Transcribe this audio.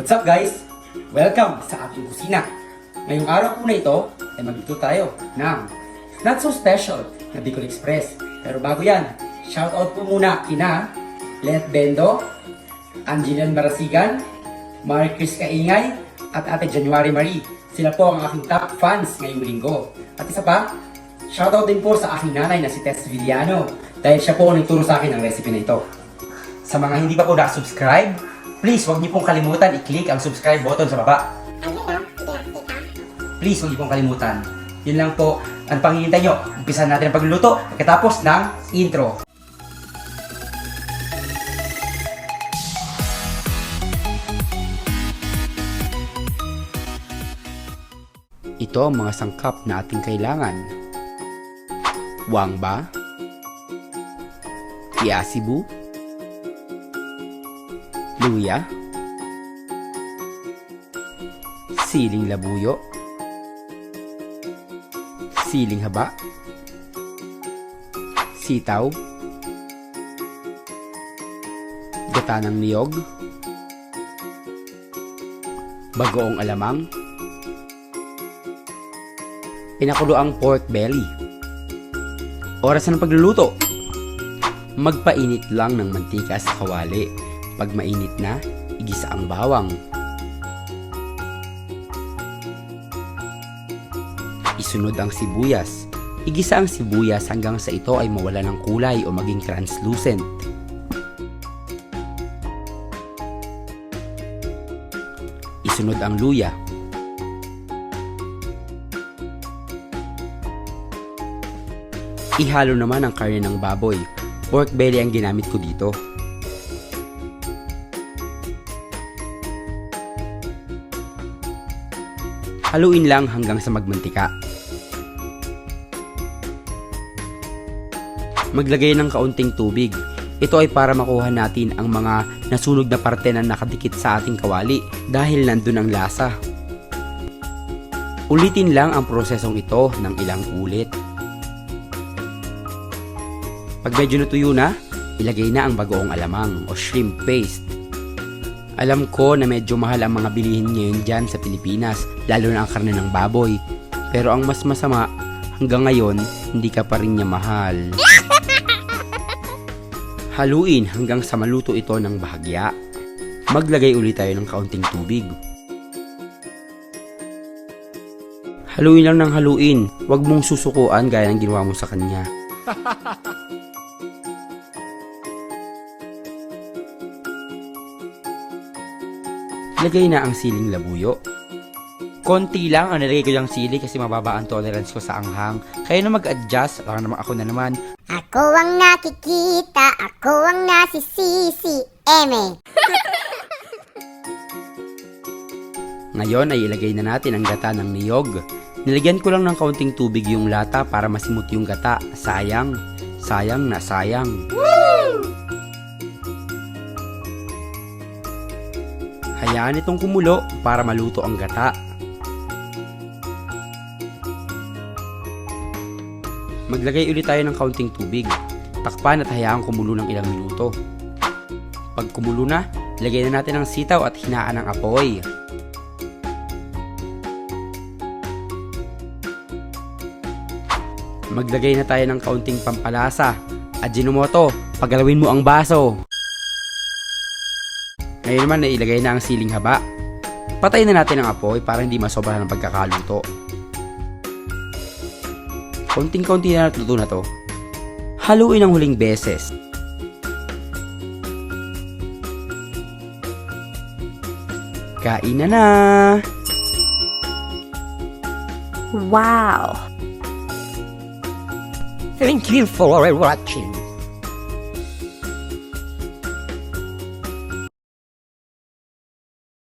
What's up guys? Welcome sa ating kusina. Ngayong araw po na ito ay magluto tayo ng not so special na Bicol Express. Pero bago yan, shoutout po muna kina Let Bendo, Angeline Marasigan, Marie Chris Kaingay, at Ate January Marie. Sila po ang aking top fans ngayong linggo. At isa pa, shoutout din po sa aking nanay na si Tess Villano dahil siya po ang nagturo sa akin ng recipe na ito. Sa mga hindi pa po nakasubscribe, please huwag niyo pong kalimutan i-click ang subscribe button sa baba. Please huwag niyo pong kalimutan. Yun lang po ang panghihintay nyo. Umpisan natin ang pagluluto pagkatapos ng intro. Ito ang mga sangkap na ating kailangan. Wangba, Iasibu, luya, siling labuyo, siling haba, sitaw, gata ng niyog, bagoong alamang, pinakuloang pork belly. Oras ng pagluluto. Magpainit lang ng mantika sa kawali. Pag mainit na, igisa ang bawang. Isunod ang sibuyas. Igisa ang sibuyas hanggang sa ito ay mawala ng kulay o maging translucent. Isunod ang luya. Ihalo naman ang karne ng baboy. Pork belly ang ginamit ko dito. Haluin lang hanggang sa magmantika. Maglagay ng kaunting tubig. Ito ay para makuha natin ang mga nasunog na parte na nakadikit sa ating kawali dahil nandun ang lasa. Ulitin lang ang prosesong ito ng ilang ulit. Pag medyo natuyo na, ilagay na ang bagoong alamang o shrimp paste. Alam ko na medyo mahal ang mga bilihin ngayon dyan sa Pilipinas, lalo na ang karne ng baboy. Pero ang mas masama, hanggang ngayon, hindi ka pa rin niya mahal. Haluin hanggang sa maluto ito ng bahagya. Maglagay ulit tayo ng kaunting tubig. Haluin lang ng haluin, huwag mong susukuan gaya ng ginawa mo sa kanya. Lagay na ang siling labuyo. Konti lang ang nilagay ko yung sili kasi mababa ang tolerance ko sa anghang. Kaya na mag-adjust, baka naman ako na naman. Ako ang nakikita, ako ang nasisisi, eme. Ngayon ay ilagay na natin ang gata ng niyog. Nilagyan ko lang ng kaunting tubig yung lata para masimot yung gata. Sayang, sayang na sayang. Hayaan itong kumulo para maluto ang gata. Maglagay ulit tayo ng kaunting tubig. Takpan at hayaan kumulo ng ilang minuto. Pag kumulo na, ilagay na natin ang sitaw at hinaan ng apoy. Maglagay na tayo ng kaunting pampalasa. Ajinomoto, pagalawin mo ang baso. Ngayon naman nailagay na ang siling haba. Patayin na natin ang apoy para hindi masobrahan ang pagkakaluto. Konting-konti na natuto na to. Haluin ang huling beses. Kain na na! Wow. Thank you for watching.